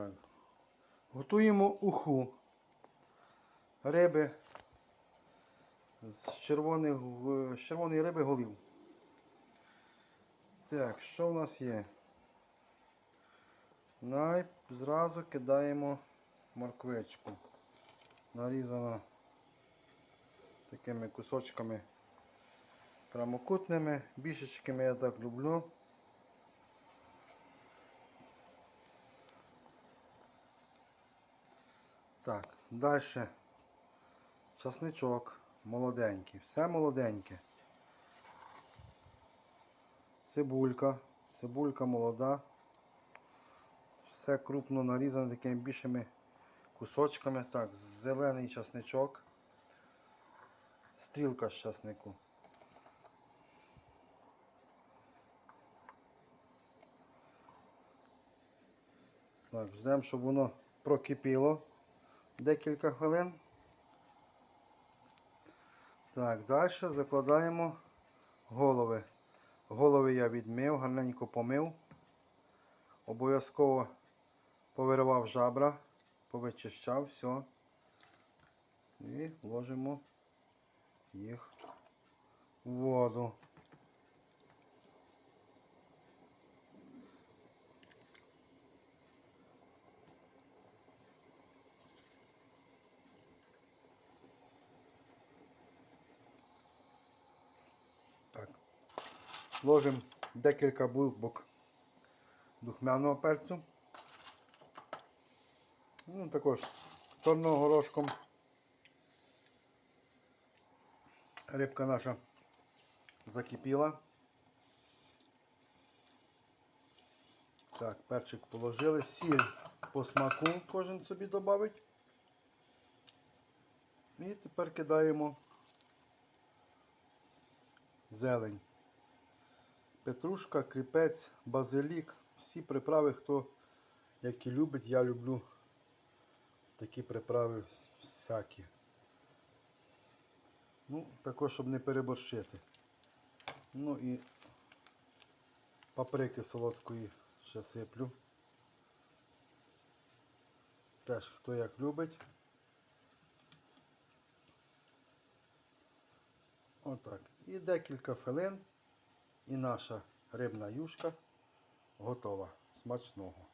Так. Готуємо уху. Риби з, червоних, з червоної риби голів. Так, що в нас є? Зразу кидаємо морквичку. Нарізана такими кусочками прямокутними. Бішечками я так люблю. Так, далі часничок молоденький, все молоденьке. Цибулька, цибулька молода. Все крупно нарізане такими більшими кусочками. Так, зелений часничок. Стрілка з часнику. Так, ждемо, щоб воно прокипіло декілька хвилин. Так, далі закладаємо голови. Голови я відмив, гарненько помив. Обов'язково повиривав жабра, повичищав, все. І вложимо їх в воду. Ложимо декілька бульбок духмяного перцю. Ну, також чорного горошком. Рибка наша закипіла. Так, перчик положили, сіль по смаку кожен собі додавить. І тепер кидаємо зелень. Петрушка, кріпець, базилік. Всі приправи, хто які любить, я люблю такі приправи всякі. Ну, також, щоб не переборщити. Ну і паприки солодкої ще сиплю. Теж хто як любить. Отак. І декілька хвилин і наша рибна юшка готова. Смачного.